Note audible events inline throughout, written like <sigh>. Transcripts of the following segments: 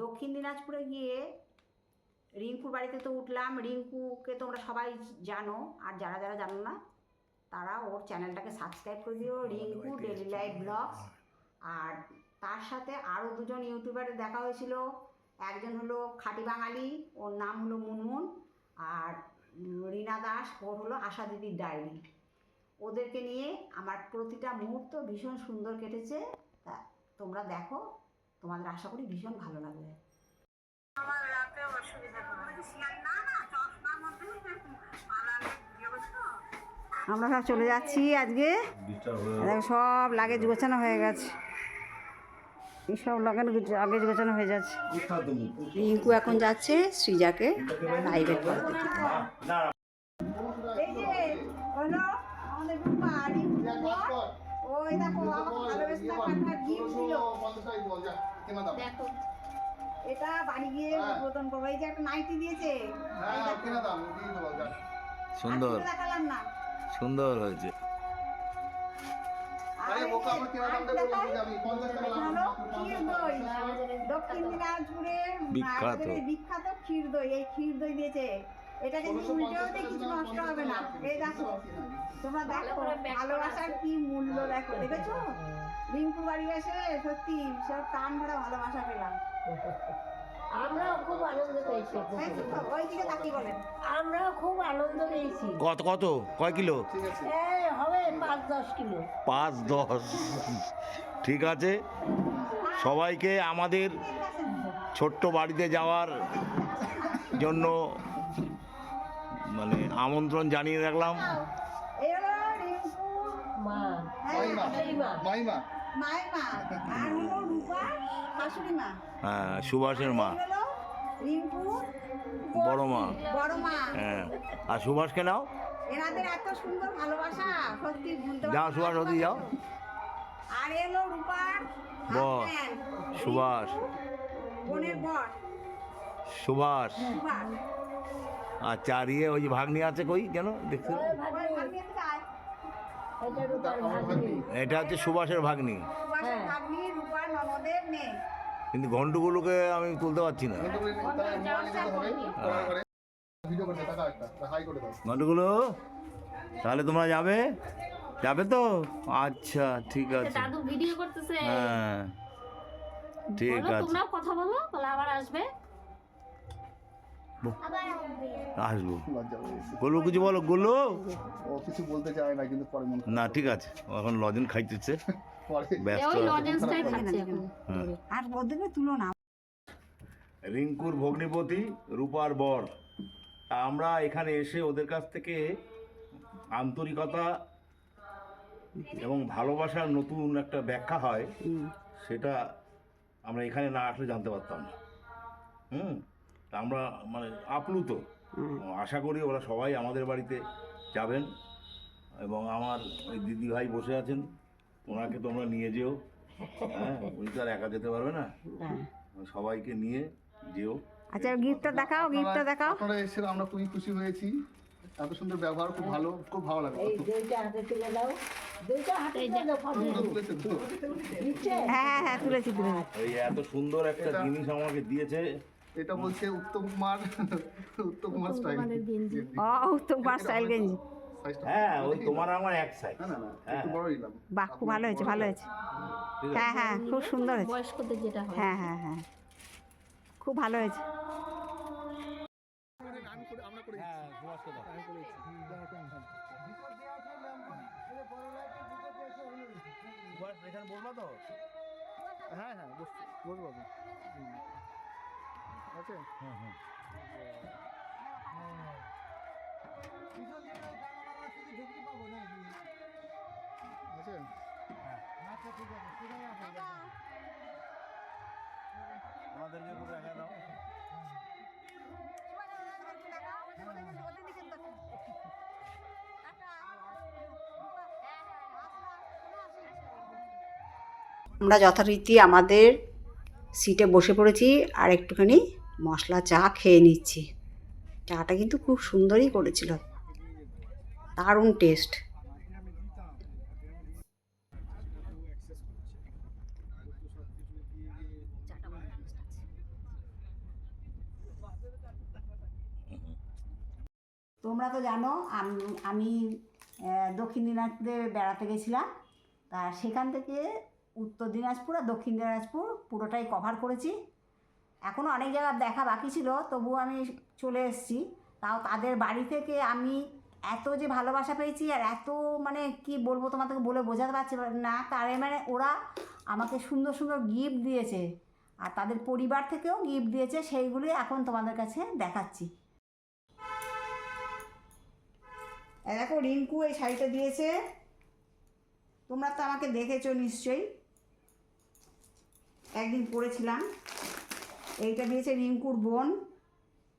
দক্ষিণ দিনাজপুরে গিয়ে রিঙ্কুর বাড়িতে তো উঠলাম। রিঙ্কুকে তোমরা সবাই জানো আর যারা যারা জানো না তারা ওর চ্যানেলটাকে সাবস্ক্রাইব করে দিও রিঙ্কু ডেলি লাইফ ব্লগস আর তার সাথে আরও দুজন ইউটিউবারের দেখা হয়েছিল। একজন হলো খাঁটি বাঙালি ওর নাম হলো মুনমুন। আর রীনা দাস ওর হলো আশা দিদির ডায়েরি। ওদেরকে নিয়ে আমার প্রতিটা মুহূর্ত ভীষণ সুন্দর কেটেছে। তা তোমরা দেখো তোমাদের আশা করি ভীষণ ভালো লাগবে। আমরা সব চলে যাচ্ছি আজকে। সব লাগেজ গোছানো হয়ে গেছে। এই সব লাগেজ লাগেজ গোছানো হয়ে যাচ্ছে। রিঙ্কু এখন যাচ্ছে সৃজাকে প্রাইভেট বর। ওই দেখো ভালোবেসে দেখো এটা বাড়ি গিয়ে উদ্বোধন করব এই যে একটা নাইটি দিয়েছে। সুন্দর। দেখালাম না। সুন্দর হয়েছে। আর আরে এই বোকা, যে আমার কেনা দামটা আরেকটা বলে দেখাই। দিবি আমি, 50 টাকা এটা লাগবে। হলো ক্ষীর দই। দক্ষিণ দিনাজপুরের বিখ্যাত। বিখ্যাত ক্ষীর দই এই ক্ষীর দই দিয়েছে। এটাকে উল্টেও কিছু নষ্ট হবে না এই দেখো তোমরা দেখো ভালোবাসার কি মূল্য দেখো দেখেছ? রিঙ্কু বাড়ি এসে সত্যি সব টান ভরা ভালোবাসা পেলাম। আমরাও খুব আনন্দ পেয়েছি। বলেন আমরাও খুব আনন্দ পেয়েছি। কত কত? কয় কিলো? ঠিক আছে। এই হবে পাঁচ দশ কিলো। পাঁচ দশ। ঠিক আছে। সবাইকে আমাদের ছোট্ট বাড়িতে যাওয়ার জন্য রূপা জানিয়ে মা হ্যাঁ সুভাষের মা। বড় মা। হ্যাঁ। আর সুভাষকে নাও। এনাদের এত সুন্দর ভালোবাসা সত্যি যাও, সুভাষ, ওদিকে যাও। আর এলো রূপার বর। সুভাষ। সুভাষ। আচ্ছা আর ইয়ে ওই যে ভাগ্নি আছে কই কেন আয়। এটা হচ্ছে সুভাষের ভাগ্নি। কিন্তু ঘন্টুগুলোকে আমি তুলতে পারছি না। তাহলে ঘন্টুগুলো তাহলে তোমরা যাবে? যাবে তো? আচ্ছা ঠিক আছে। দাদু ভিডিও করতেছে। হ্যাঁ। ঠিক আছে। তোমরাও কথা বলো বলে আবার আসবে। আসব। লজ্জা কিছু বলো গুলো। ও কিছু বলতে চায় না কিন্তু পরে মনে না ঠিক আছে। এখন লজেন খাইতেছে। <laughs> ব্যস্ত হ্যাঁ। আর রিঙ্কুর ভগ্নিপতি রূপার বর। তা আমরা এখানে এসে ওদের কাছ থেকে আন্তরিকতা এবং ভালোবাসার নতুন একটা ব্যাখ্যা হয়। সেটা আমরা এখানে না আসলে জানতে পারতাম না। হুম? আমরা মানে আপ্লুত। আশা করি ওরা সবাই আমাদের বাড়িতে যাবেন এবং আমার ওই দিদি ভাই বসে আছেন ওনাকে তোমরা নিয়ে যেও। হ্যাঁ উনি তো আর একা যেতে পারবে না। সবাইকে নিয়ে যেও। আচ্ছা গিফটটা দেখাও গিফটটা দেখাও। আপনারা এসে আমরা খুবই খুশি হয়েছি। এত সুন্দর ব্যবহার খুব ভালো খুব ভালো লাগে এই দুইটা হাতে তুলে দাও। হ্যাঁ হ্যাঁ হ্যাঁ তুলেছি তুলেছি। এই এত সুন্দর একটা জিনিস আমাকে দিয়েছে। এটা বলছে উত্তম কুমার। উত্তম কুমার স্টাইল ও উত্তম পাঁচ স্টাইল গেঞ্জি। হ্যাঁ ওই তোমার আমার এক সাইজ না না না একটু বড় নিলাম বাহ খুব ভালো হয়েছে ভালো হয়েছে। হ্যাঁ হ্যাঁ খুব সুন্দর হয়েছে। বয়স্কদের যেটা হয়। হ্যাঁ হ্যাঁ হ্যাঁ। খুব ভালো হয়েছে। এখানে বলবা তো হ্যাঁ হ্যাঁ বসছি বসবো আছে? আছে? আমাদেরকে একটু দেখা দাও। আমরা যথারীতি আমাদের সিটে বসে পড়েছি আর একটুখানি মশলা চা খেয়ে নিচ্ছি। চাটা কিন্তু খুব সুন্দরই করেছিল। দারুণ টেস্ট তোমরা তো জানো, আমি দক্ষিণ দিনাজপুরে বেড়াতে গেছিলাম। তা সেখান থেকে উত্তর দিনাজপুর আর দক্ষিণ দিনাজপুর পুরোটাই কভার করেছি। এখনও অনেক জায়গা দেখা বাকি ছিল, তবুও আমি চলে এসেছি। তাও তাদের বাড়ি থেকে আমি এত যে ভালোবাসা পেয়েছি আর এত মানে কি বলব তোমাদেরকে বলে বোঝাতে পারছি না, তার মানে ওরা আমাকে সুন্দর সুন্দর গিফট দিয়েছে। আর তাদের পরিবার থেকেও গিফট দিয়েছে সেইগুলি এখন তোমাদের কাছে দেখাচ্ছি। দেখো, রিঙ্কু এই শাড়িটা দিয়েছে। তোমরা তো আমাকে দেখেছ নিশ্চয়ই। একদিন পরেছিলাম। এইটা দিয়েছে রিঙ্কুর বোন,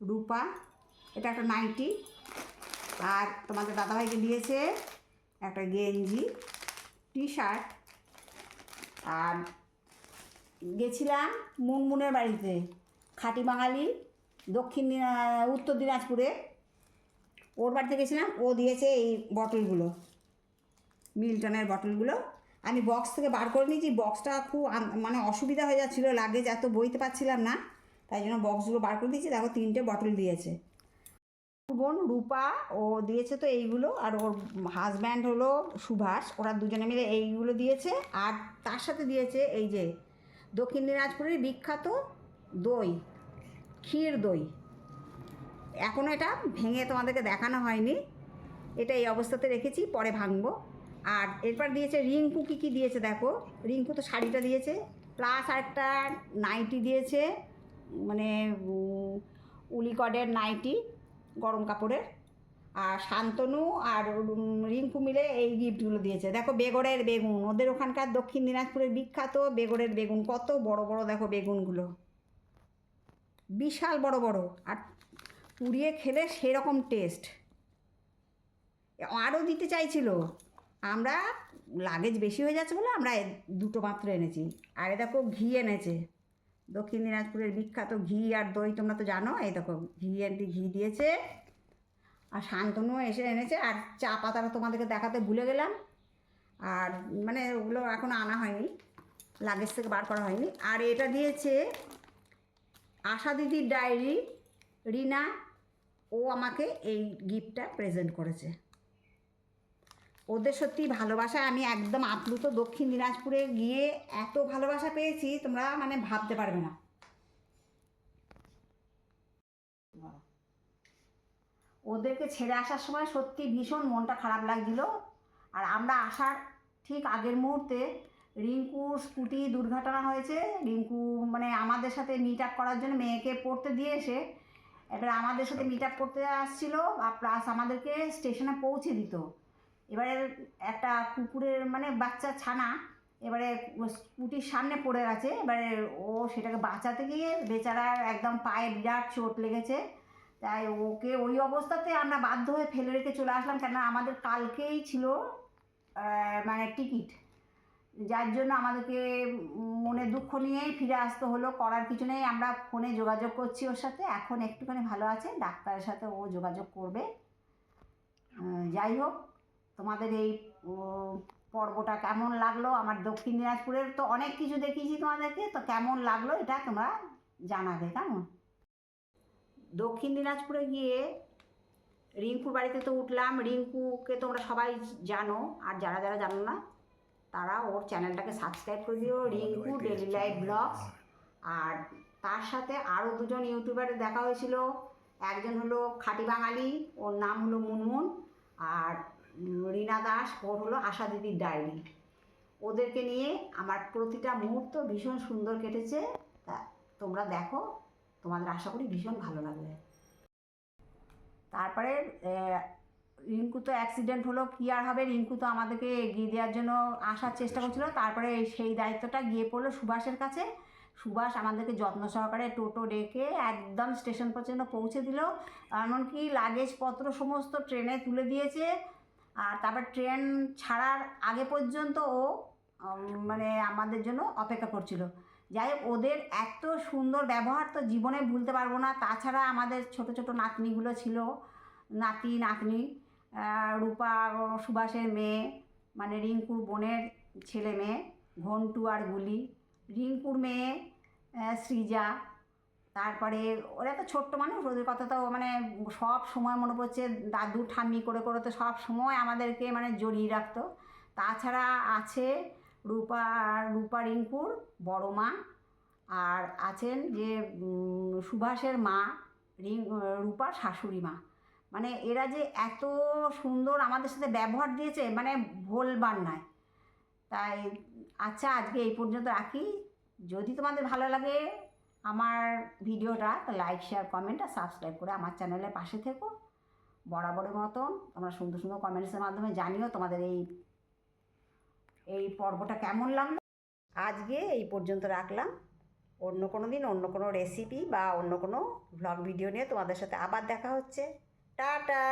রূপা। এটা একটা নাইটি। আর তোমাদের দাদাভাইকে দিয়েছে একটা গেঞ্জি টি শার্ট আর গেছিলাম মুনমুনের বাড়িতে, খাঁটি বাঙালি, দক্ষিণ উত্তর দিনাজপুরে। ওর বাড়িতে গেছিলাম, ও দিয়েছে এই বটলগুলো মিল্টনের বটলগুলো আমি বক্স থেকে বার করে নিয়েছি বক্সটা খুব মানে অসুবিধা হয়ে যাচ্ছিল লাগেজ এত বইতে পারছিলাম না। তাই জন্য বক্সগুলো বার করে দিয়েছি, দেখো তিনটে বটল দিয়েছে। বোন, রূপা, ও দিয়েছে তো এইগুলো, আর ওর হাজব্যান্ড হলো সুভাষ, ওরা দুজনে মিলে এইগুলো দিয়েছে, আর তার সাথে দিয়েছে এই যে দক্ষিণ দিনাজপুরের বিখ্যাত দই, ক্ষীর দই। এখনও এটা ভেঙে তোমাদেরকে দেখানো হয়নি। এটা এই অবস্থাতে রেখেছি, পরে ভাঙবো। আর এরপর দিয়েছে রিঙ্কু কী কী দিয়েছে দেখো। রিঙ্কু তো শাড়িটা দিয়েছে প্লাস আরেকটা নাইটি দিয়েছে মানে উলিকডের নাইটি গরম কাপড়ের। আর শান্তনু আর রিঙ্কু মিলে এই গিফটগুলো দিয়েছে। দেখো বেগড়ের বেগুন, ওদের ওখানকার দক্ষিণ দিনাজপুরের বিখ্যাত বেগড়ের বেগুন, কত বড় বড় দেখো বেগুনগুলো। বিশাল বড় বড়, আর পুড়িয়ে খেলে সেরকম টেস্ট আরও দিতে চাইছিল। আমরা লাগেজ বেশি হয়ে যাচ্ছে বলে আমরা দুটো মাত্র এনেছি। আর এ দেখো ঘি এনেছে। দক্ষিণ দিনাজপুরের বিখ্যাত ঘি আর দই তোমরা তো জানো, এই দেখো ঘি এনে ঘি দিয়েছে। আর শান্তনু এসে এনেছে, আর চা পাতাটা তোমাদেরকে দেখাতে ভুলে গেলাম। আর মানে ওগুলো এখনও আনা হয়নি লাগেজ থেকে বার করা হয়নি। আর এটা দিয়েছে আশা দিদির ডায়েরি রিনা। ও আমাকে এই গিফটটা প্রেজেন্ট করেছে। ওদের সত্যি ভালোবাসায় আমি একদম আপ্লুত দক্ষিণ দিনাজপুরে গিয়ে এত ভালোবাসা পেয়েছি, তোমরা মানে ভাবতে পারবে না। ওদেরকে ছেড়ে আসার সময় সত্যি ভীষণ মনটা খারাপ লাগছিল। আর আমরা আসার ঠিক আগের মুহূর্তে রিঙ্কুর স্কুটি দুর্ঘটনা হয়েছে। রিঙ্কু মানে আমাদের সাথে মিট আপ করার জন্য মেয়েকে পড়তে দিয়ে এসে এবার আমাদের সাথে মিট আপ করতে আসছিল। আর প্লাস আমাদেরকে স্টেশনে পৌঁছে দিত। এবারে একটা কুকুরের মানে বাচ্চা ছানা এবারে স্কুটির সামনে পড়ে গেছে। এবারে ও সেটাকে বাঁচাতে গিয়ে বেচারার একদম পায়ে বিরাট চোট লেগেছে। তাই ওকে ওই অবস্থাতে আমরা বাধ্য হয়ে ফেলে রেখে চলে আসলাম, কেননা আমাদের কালকেই ছিল মানে টিকিট। যার জন্য আমাদেরকে মনে দুঃখ নিয়েই ফিরে আসতে হলো, করার কিছু নেই। আমরা ফোনে যোগাযোগ করছি ওর সাথে, এখন একটুখানি ভালো আছে, ডাক্তারের সাথে ও যোগাযোগ করবে। যাই হোক। তোমাদের এই পর্বটা কেমন লাগল? আমার দক্ষিণ দিনাজপুরের তো অনেক কিছু দেখিয়েছি তোমাদেরকে তো কেমন লাগল এটা তোমরা জানাবে কেমন? দক্ষিণ দিনাজপুরে গিয়ে রিঙ্কুর বাড়িতে তো উঠলাম। রিঙ্কুকে তোমরা সবাই জানো আর যারা যারা জানো না তারা ওর চ্যানেলটাকে সাবস্ক্রাইব করে দিও রিঙ্কু ডেলি লাইফ ব্লগস আর তার সাথে আরও দুজন ইউটিউবারের দেখা হয়েছিল। একজন হলো খাঁটি বাঙালি ওর নাম হলো মুনমুন। আর রীনা দাস ওর হলো আশা দিদির ডায়েরি। ওদেরকে নিয়ে আমার প্রতিটা মুহূর্ত ভীষণ সুন্দর কেটেছে। তা তোমরা দেখো, তোমাদের আশা করি ভীষণ ভালো লাগবে। তারপরে রিঙ্কু তো অ্যাক্সিডেন্ট হলো, কী আর হবে? রিঙ্কু তো আমাদেরকে এগিয়ে দেওয়ার জন্য আসার চেষ্টা করছিল। তারপরে সেই দায়িত্বটা গিয়ে পড়ল সুভাষের কাছে। সুভাষ আমাদেরকে যত্ন সহকারে টোটো ডেকে একদম স্টেশন পর্যন্ত পৌঁছে দিল। এমনকি লাগেজপত্র সমস্ত ট্রেনে তুলে দিয়েছে। আর তারপর ট্রেন ছাড়ার আগে পর্যন্ত ও মানে আমাদের জন্য অপেক্ষা করছিল। যাই ওদের এত সুন্দর ব্যবহার তো জীবনে ভুলতে পারব না। তাছাড়া আমাদের ছোট ছোট নাতনিগুলো ছিল, নাতি, নাতনি রূপা সুভাষের মেয়ে মানে রিঙ্কুর বোনের ছেলে মেয়ে, ঘন্টু আর গুলি। রিঙ্কুর মেয়ে সৃজা তারপরে ওরা তো ছোট্ট মানুষ, ওদের কথা তো মানে সব সময় মনে পড়ছে। দাদু ঠাম্মি করে করে তো সব সময় আমাদেরকে মানে জড়িয়ে রাখতো। তাছাড়া আছে রূপা রূপা রিঙ্কুর বড় মা আর আছেন যে সুভাষের মা, রিং, রূপার শাশুড়ি মা। মানে এরা যে এত সুন্দর আমাদের সাথে ব্যবহার দিয়েছে মানে ভোলবার নয়। তাই আচ্ছা আজকে এই পর্যন্ত রাখি। যদি তোমাদের ভালো লাগে আমার ভিডিওটা লাইক শেয়ার কমেন্ট আর সাবস্ক্রাইব করে আমার চ্যানেলের পাশে থেকো। বরাবরের মতন তোমরা সুন্দর সুন্দর কমেন্টসের মাধ্যমে জানিও তোমাদের এই এই পর্বটা কেমন লাগল। আজকে এই পর্যন্ত রাখলাম। অন্য কোনো দিন অন্য কোনো রেসিপি বা অন্য কোনো ব্লগ ভিডিও নিয়ে তোমাদের সাথে আবার দেখা হচ্ছে। টাটা!